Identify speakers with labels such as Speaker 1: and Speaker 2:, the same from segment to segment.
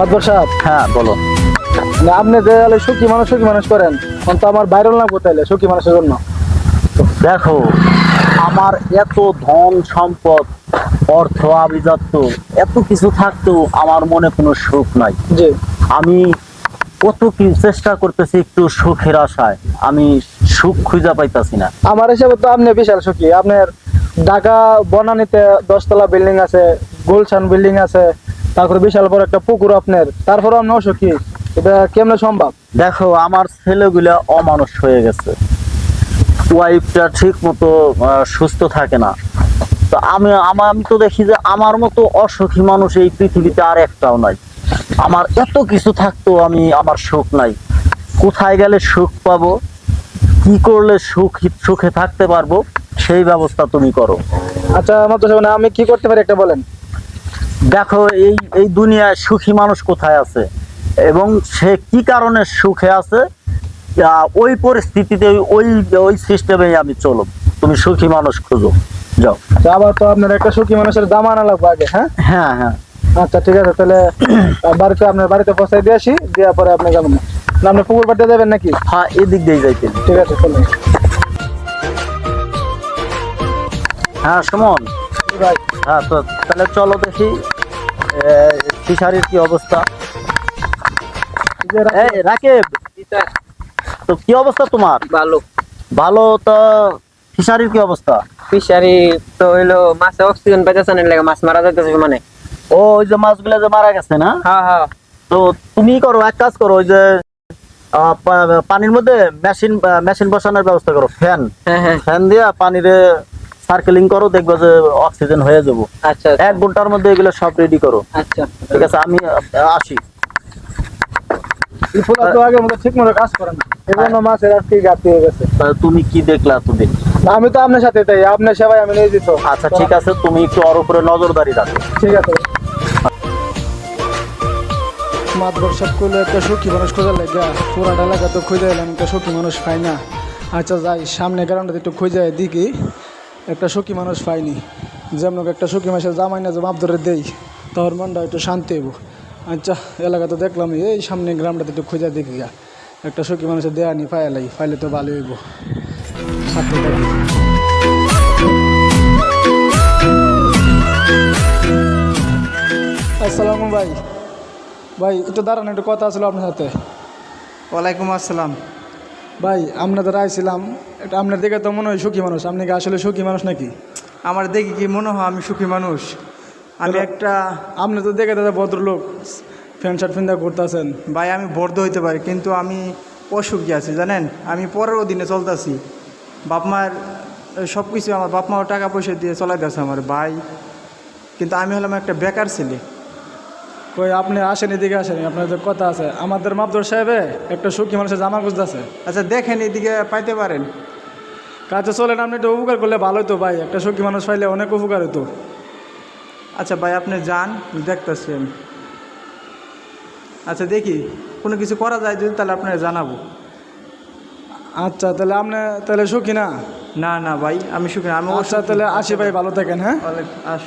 Speaker 1: মাদবর সাহেব?
Speaker 2: হ্যাঁ বলো।
Speaker 1: না, আপনি যে আলে সুখী মানুষ সুখী মানুষ করেন তখন তো আমার ভাইরাল না কোথায় সুখী মানুষের জন্য।
Speaker 2: দেখো আমার এত ধন সম্পদ অর্থ আভিজাত্য এত কিছু থাকতেও আমার মনে কোনো সুখ নাই।
Speaker 1: জি।
Speaker 2: আমি কত কি চেষ্টা করতেছি একটু সুখের আশায় আমি সুখ খুঁজে পাইতাছি না।
Speaker 1: আমার হিসাবে তো আপনি বিশাল সুখী। আপনার ঢাকা বনানীতে দশতলা বিল্ডিং আছে গুলশান বিল্ডিং আছে তারপরে বিশাল বড় একটা পুকুর আপনার। তারপরে আপনি অসুখী এটা কেমনে সম্ভব?
Speaker 2: দেখো আমার ছেলেগুলা অমানুষ হয়ে গেছে। ওয়াইফটা ঠিক মতো সুস্থ থাকে না। তো আমি আমার আমি তো দেখি যে আমার মতো অসুখী মানুষ এই পৃথিবীতে আর একটাও নাই। আমার এত কিছু থাকতো আমি আমার সুখ নাই। কোথায় গেলে সুখ পাবো? কি করলে সুখ সুখে থাকতে পারব? সেই ব্যবস্থা তুমি করো।
Speaker 1: আচ্ছা মাত্র সাহেব আমি কি করতে পারি একটা বলেন?
Speaker 2: দেখো এই এই দুনিয়ায় সুখী মানুষ কোথায় আছে? এবং সে কি কারণে সুখে আছে? ওই পরিস্থিতিতে ওই ওই সিস্টেমে আমি চলো তুমি সুখী মানুষ খুঁজো। যাও।
Speaker 1: আবার তো আপনার একটা সুখী মানুষের দাম আনা লাগবে আগে হ্যাঁ?
Speaker 2: হ্যাঁ হ্যাঁ।
Speaker 1: আচ্ছা ঠিক আছে তাহলে বাড়িতে আপনার বাড়িতে পৌঁছাই দিয়ে আসি দেওয়ার পরে আপনি যাবেন। না আপনি পুকুর পাড়তে যাবেন নাকি?
Speaker 2: হ্যাঁ এদিক দিয়ে যাইতে।
Speaker 1: ঠিক আছে চলুন।
Speaker 2: হ্যাঁ সুমন।
Speaker 1: ভাই।
Speaker 2: হ্যাঁ তো তাহলে চলো দেখি ফিশারির কি অবস্থা?
Speaker 1: এই
Speaker 2: রাকেব! তো কি অবস্থা তোমার?
Speaker 3: ভালো।
Speaker 2: ভালো তো ফিশারির কি অবস্থা?
Speaker 3: ফিশারি তো হইল মাছে অক্সিজেন পাইতেছে না লাগে মাছ মারা যাইতেছে মানে।
Speaker 2: ও ওই যে মাছগুলো যে মারা গেছে না?
Speaker 3: হ্যাঁ হ্যাঁ।
Speaker 2: তো তুমি করো এক কাজ করো ওই যে পানির মধ্যে মেশিন মেশিন বসানোর ব্যবস্থা করো ফ্যান।
Speaker 3: হ্যাঁ হ্যাঁ।
Speaker 2: ফ্যান দিয়ে পানিরে সার্কেলিং করো দেখবে যে অক্সিজেন হয়ে যাব।
Speaker 3: আচ্ছা
Speaker 2: এক ঘণ্টার মধ্যে এগুলো সব রেডি করো।
Speaker 3: আচ্ছা।
Speaker 2: ঠিক আছে আমি আসি।
Speaker 1: হয়ে।
Speaker 2: তুমি কি দেখলা তুমি?
Speaker 1: আমি তো আপনার সাথে তাই। আপনার সেবাই আমি নিয়ে দিত
Speaker 2: আচ্ছা ঠিক আছে তুমি একটু ওর উপরে নজরদারি রাখো।
Speaker 1: ঠিক আছে। মাতবর সব করলে একটা সুখী মানুষ খোঁজার লাগে। পুরাটা এলাকা তো খুঁজে এলাম একটা সুখী মানুষ পাই না। আচ্ছা যাই সামনে গ্রাউন্ডে একটু খুঁজে দিকে একটা সুখী মানুষ পাইনি। যেমন একটা সুখী মাসের জামাই না যে মাপ ধরে দেই, তোর মনটা একটু শান্তি হইব। আচ্ছা এলাকা তো দেখলাম, এই সামনে গ্রামটাতে একটু খুঁজে দেখি গা। একটা সুখী মানুষের দেয়া নি পাইলাই পাইলে তো ভালো হইব। আসসালামু ভাই। ভাই, একটু দাঁড়ান, একটু কথা আসলো আপনার সাথে।
Speaker 4: ওয়ালাইকুম আসসালাম।
Speaker 1: ভাই আপনাদের আইছিলাম এটা আপনার দেখে তো মনে হয় সুখী মানুষ। আপনি কি আসলে সুখী মানুষ নাকি?
Speaker 4: আমার দেখি কি মনে হয় আমি সুখী মানুষ? আমি একটা
Speaker 1: আপনি তো দেখে দাদা ভদ্রলোক ফ্যান শার্ট ফিন্দা করতেছেন।
Speaker 4: ভাই আমি বর্ধ হইতে পারি কিন্তু আমি অসুখী আছি জানেন? আমি পরের দিনে চলতেছি। বাপ মায়ের সব কিছু আমার বাপ মাও টাকা পয়সা দিয়ে চলাইতেছে আমার ভাই। কিন্তু আমি হলাম একটা বেকার ছেলে।
Speaker 1: কই আপনি আসেন এদিকে আসেন আপনাদের কথা আছে। আমাদের মাপদর সাহেবে একটা সুখী মানুষের জামা খুঁজতেছে।
Speaker 4: আচ্ছা দেখেন এদিকে পাইতে পারেন।
Speaker 1: কাজে চলেন আপনি একটু উপকার করলে ভালো হতো ভাই। একটা সুখী মানুষ পাইলে অনেক উপকার হতো
Speaker 4: আচ্ছা ভাই আপনি যান দেখতেছি আমি। আচ্ছা দেখি কোনো কিছু করা যায় যদি তাহলে আপনার জানাব।
Speaker 1: আচ্ছা তাহলে আপনি তাহলে সুখী না?
Speaker 4: না না ভাই আমি সুখী না, আমি
Speaker 1: আচ্ছা। তাহলে আসি ভাই ভালো থাকেন হ্যাঁ?
Speaker 4: আস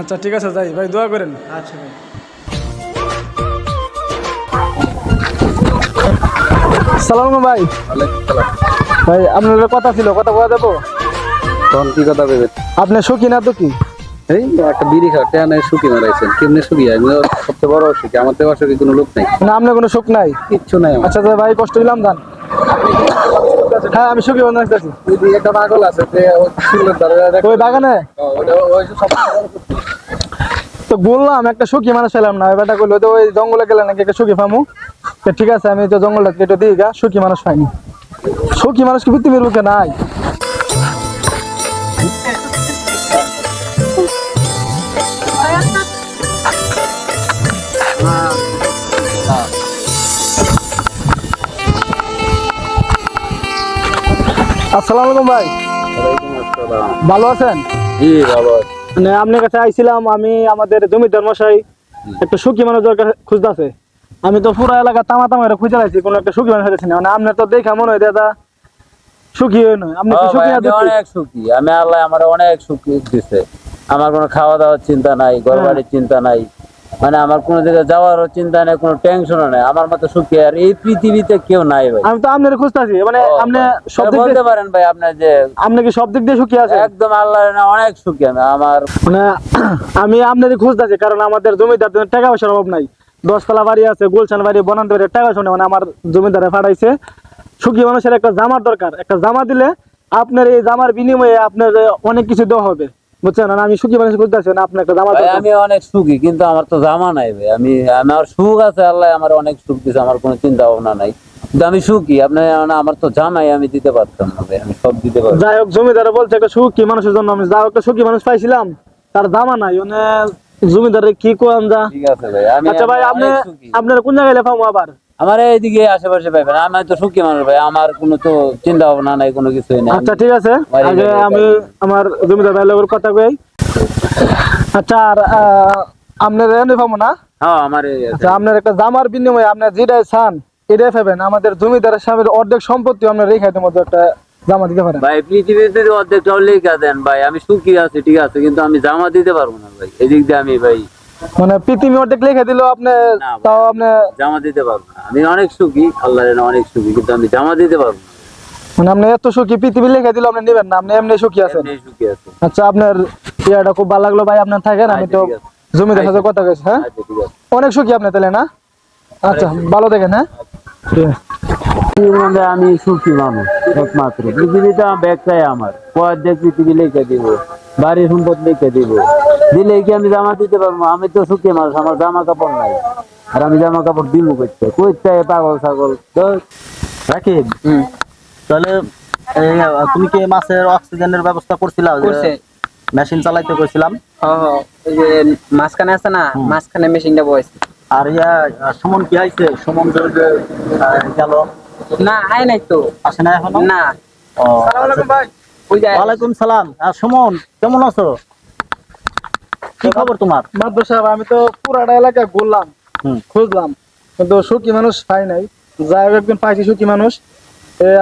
Speaker 1: আচ্ছা ঠিক আছে যাই ভাই দোয়া করেন।
Speaker 4: আচ্ছা ভাই।
Speaker 1: সালাম ভাই। ভাই আপনার কথা ছিল কথা বলা যাব?
Speaker 5: তখন কি কথা ভেবে
Speaker 1: আপনি সুখী না তো কি
Speaker 5: এই একটা বিড়ি খাওয়া টেনে সুখী মারাইছেন কেমনে সুখী? আমি সবচেয়ে বড় অসুখী আমার থেকে অসুখী কোনো লোক নাই।
Speaker 1: না আপনার কোনো সুখ নাই?
Speaker 5: কিচ্ছু নাই
Speaker 1: আচ্ছা ভাই কষ্ট দিলাম দান হ্যাঁ আমি সুখী আসতেছি
Speaker 5: একটা পাগল আছে ওই
Speaker 1: বাগানে?
Speaker 5: ওই।
Speaker 1: তো বললাম একটা সুখী মানুষ এলাম না। বেটা করল তো ওই জঙ্গলে গেলে নাকি একটা সুখী পামু? তো ঠিক আছে আমি তো জঙ্গলটা কেটে দিই গা। সুখী মানুষ পাইনি সুখী মানুষ কি পৃথিবীর বুকে নাই? আসসালামু আলাইকুম ভাই। ভালো আছেন?
Speaker 5: জি ভালো আছি।
Speaker 1: মানে আপনার কাছে আইছিলাম আমি আমাদের জমিদার মশাই একটা সুখী মানুষ দরকার খুঁজতেছে। আমি তো পুরো এলাকা তামা তামা খুঁজে রাখছি কোনো একটা সুখী মানুষ হয়েছে না। মানে আপনার তো দেখা মনে হয় দাদা সুখী হয়ে নয় আপনি কি সুখী
Speaker 6: অনেক সুখী। আমি আল্লাহ আমার অনেক সুখী দিছে। আমার কোনো খাওয়া দাওয়ার চিন্তা নাই ঘর বাড়ির চিন্তা নাই। মানে আমার কোনো জায়গায় যাওয়ারও চিন্তা নেই কোনো টেনশনও নেই। আমার মতো সুখী আর এই পৃথিবীতে কেউ নাই ভাই।
Speaker 1: আমি তো আপনার খুঁজতেছি মানে আপনি সব দিক
Speaker 6: বলতে
Speaker 1: দিয়ে
Speaker 6: পারেন ভাই আপনার যে
Speaker 1: আপনি কি সব দিক দিয়ে সুখী আছেন?
Speaker 6: একদম আল্লাহ অনেক সুখী আমি আমার
Speaker 1: মানে আমি আপনারই খুঁজতেছি কারণ আমাদের জমিদার টাকা পয়সার অভাব নাই। দশতলা বাড়ি আছে গুলশান বাড়ি বনান্ত বাড়ি টাকা নেই। মানে আমার জমিদারে ফাটাইছে। সুখী মানুষের একটা জামার দরকার একটা জামা দিলে আপনার এই জামার বিনিময়ে আপনার অনেক কিছু দেওয়া হবে। বুঝছেন? আমি সুখী মানুষ খুঁজতেছি না আপনার একটা জামা
Speaker 6: আমি অনেক সুখী কিন্তু আমার তো জামা নাই ভাই। আমি আমার সুখ আছে আল্লাহ আমার অনেক সুখ দিছে আমার কোনো চিন্তা ভাবনা নাই। কিন্তু আমি সুখী আপনার মানে আমার তো জামাই আমি দিতে পারতাম না ভাই আমি সব দিতে পারতাম।
Speaker 1: যাই হোক জমিদারে বলছে একটা সুখী মানুষের জন্য আমি যাই হোক একটা সুখী মানুষ পাইছিলাম তার জামা নাই মানে জমিদারে কি কোয়ান যা।
Speaker 6: ঠিক আছে ভাই আমি
Speaker 1: আচ্ছা ভাই আপনি আপনার কোন জায়গায় লেখাবো আবার?
Speaker 6: আমার এইদিকে আশেপাশে পাইবেন আমি তো সুখী মানুষ ভাই আমার কোনো তো চিন্তা ভাবনা নাই কোনো কিছুই নাই।
Speaker 1: আচ্ছা ঠিক আছে। আগে আমি আমার জমিদার ভাই লগের কথা কই। আচ্ছা আর আপনার এনে পাবো না?
Speaker 6: হ্যাঁ আমার
Speaker 1: আচ্ছা আপনার একটা জামার বিনিময়ে আপনার যেটাই চান এটাই পাবেন। আমাদের জমিদারের সাহেবের অর্ধেক সম্পত্তি আপনার রেখে মতো একটা জামা দিতে পারেন।
Speaker 6: ভাই পৃথিবীতে অর্ধেকটাও লেখা দেন ভাই আমি সুখী আছি ঠিক আছে কিন্তু আমি জামা দিতে পারব না ভাই। এদিক দিয়ে আমি ভাই
Speaker 1: মানে পৃথিবী অর্ধেক লেখে দিল আপনি তাও আপনি
Speaker 6: জামা দিতে পারব না। আমি অনেক সুখী আল্লাহ অনেক সুখী কিন্তু আমি জামা দিতে পারব
Speaker 1: মানে আপনি এত সুখী পৃথিবী লেখে দিল আপনি নেবেন না আপনি এমনি সুখী আছেন। আচ্ছা আপনার ইয়াটা খুব ভালো লাগল ভাই আপনার থাকেন আমি তো
Speaker 6: আচ্ছা, ঠিক আছে।
Speaker 1: জমিদার সাথে কথা কইছি হ্যাঁ?
Speaker 6: আচ্ছা
Speaker 1: অনেক সুখী আপনি তাহলে না? আচ্ছা ভালো থাকেন হ্যাঁ?
Speaker 6: আমি সুখী মানুষ একমাত্র। আমার ব্যাগটাই আমার। অর্ধেক পৃথিবী লিখে দিব বাড়ি সম্পদ লিখে দিব। দিলে কি আমি জামা দিতে পারব আমি তো সুখী মানুষ আমার জামা কাপড় নাই। আর আমি জামা কাপড় দিব করতে কইতে পাগল ছাগল। তো
Speaker 2: রাকিব তাহলে তুমি কি মাছের অক্সিজেনের ব্যবস্থা করছিলা?
Speaker 3: করছে।
Speaker 2: মেশিন চালাইতে কইছিলাম।
Speaker 3: মাঝখানে আছে না মাঝখানে মেশিনটা বসে
Speaker 2: আর ইয়া সুমন কি আইছে? সুমন যে যে, গেল।
Speaker 3: না আয় নাই তো।
Speaker 2: আসে না এখন?
Speaker 3: না।
Speaker 2: ওয়ালাইকুম সালাম। আর সুমন কেমন আছো? কি খবর তোমার?
Speaker 1: মাদ্র সাহেব আমি তো পুরাটা এলাকা ঘুরলাম খুঁজলাম কিন্তু সুখী মানুষ পাই নাই। যাই হোক একজন পাইছি সুখী মানুষ।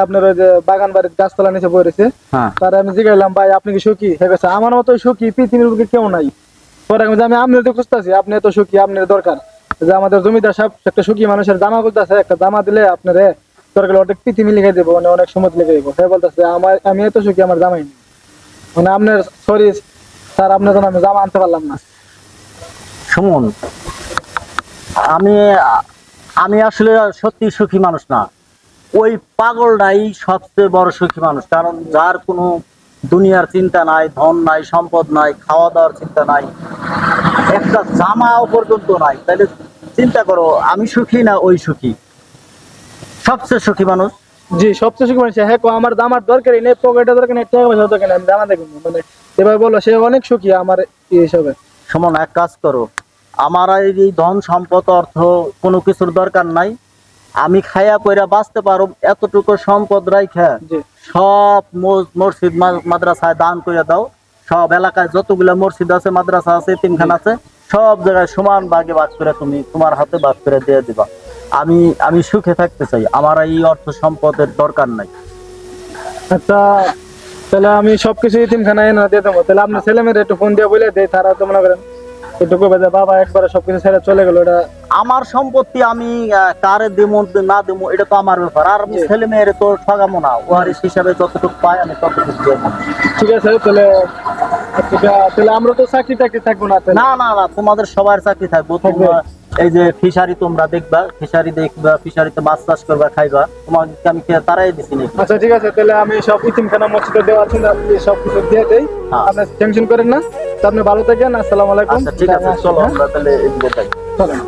Speaker 1: আপনার ওই যে বাগান বাড়ির গাছতলা নিচে পড়েছে
Speaker 2: হ্যাঁ।
Speaker 1: তার আমি জিগাইলাম ভাই আপনি কি সুখী? হয়ে আমার মতো সুখী পৃথিবীর বুকে কেউ নাই। পরে আমি আমি আপনি তো খুঁজতেছি আপনি তো সুখী আপনার দরকার। যে আমাদের জমিদার সাহেব একটা সুখী মানুষের জামা খুঁজতেছে একটা জামা দিলে আপনার দরকার অনেক পৃথিবী লিখে দেবো মানে অনেক সময় লিখে দেবো। সে বলতেছে আমার আমি এত সুখী আমার জামাই নেই। মানে আপনার সরি স্যার আপনার জন্য আমি জামা আনতে পারলাম না।
Speaker 2: সুমন, আমি আমি আসলে সত্যি সুখী মানুষ না। ওই পাগলটাই সবচেয়ে বড় সুখী মানুষ, কারণ যার কোনো দুনিয়ার চিন্তা নাই, ধন নাই, সম্পদ নাই খাওয়া দাওয়ার চিন্তা নাই, একটা জামাও পর্যন্ত নাই। তাহলে চিন্তা করো, আমি সুখী না ওই সুখী? সবচেয়ে সুখী মানুষ
Speaker 1: জি সবচেয়ে সুখী মানুষ হ্যাঁ আমার জামার দরকারই নেই পকেটে দরকার নেই টাকা পয়সা দরকার নেই আমি জামা দেখুন মানে এবার বলো সে অনেক সুখী আমার এই হিসাবে।
Speaker 2: সুমন এক কাজ করো আমার এই ধন সম্পদ অর্থ কোনো কিছুর দরকার নাই আমি খায়া পয়রা বাঁচতে পারো এতটুকু সম্পদ রাইখা সব মসজিদ মাদ্রাসায় দান করে দাও সব এলাকায় যতগুলা মসজিদ আছে মাদ্রাসা আছে তিনখানা আছে সব জায়গায় সমান ভাগে ভাগ করে তুমি তোমার হাতে ভাগ করে দিয়ে দিবা। আমি আমি সুখে থাকতে চাই। আমার এই অর্থ সম্পদের দরকার নাই।
Speaker 1: আচ্ছা তাহলে আমি সবকিছু তিনখানা এনে দিয়ে দেবো। তাহলে আপনার ছেলে মেয়ের একটু ফোন দিয়ে বলে দেয় তারা তো মনে করেন বাবা একবারে সবকিছু ছেড়ে চলে গেল এটা
Speaker 2: আমার সম্পত্তি আমি কারে দেবো না দেবো এটা তো আমার ব্যাপার। আর আমি ছেলে মেয়ের তো ঠগামো না। ওয়ারিস হিসাবে যতটুকু পাই আমি ততটুকু দেবো।
Speaker 1: ঠিক আছে তাহলে আচ্ছা, তাহলে আমরা তো চাকরি টাকরি থাকব না
Speaker 2: না না না তোমাদের সবার চাকরি থাকব। তোমরা এই যে ফিশারি তোমরা দেখবা ফিশারি দেখবা ফিশারিতে মাছ চাষ করবা খাইবা। তোমাকে আমি কে তারাই দিছি নাকি?
Speaker 1: আচ্ছা ঠিক আছে তাহলে আমি সব ইতিমখানা মসজিদে দেওয়া আছে আপনি সব কিছু দিয়ে দেই।
Speaker 2: হ্যাঁ।
Speaker 1: আপনি টেনশন করেন না। তো আপনি ভালো থাকেন আসসালামু আলাইকুম।
Speaker 2: আচ্ছা ঠিক আছে চলো
Speaker 1: হ্যাঁ?
Speaker 2: আমরা তাহলে এদিকে যাই।
Speaker 1: চলেন।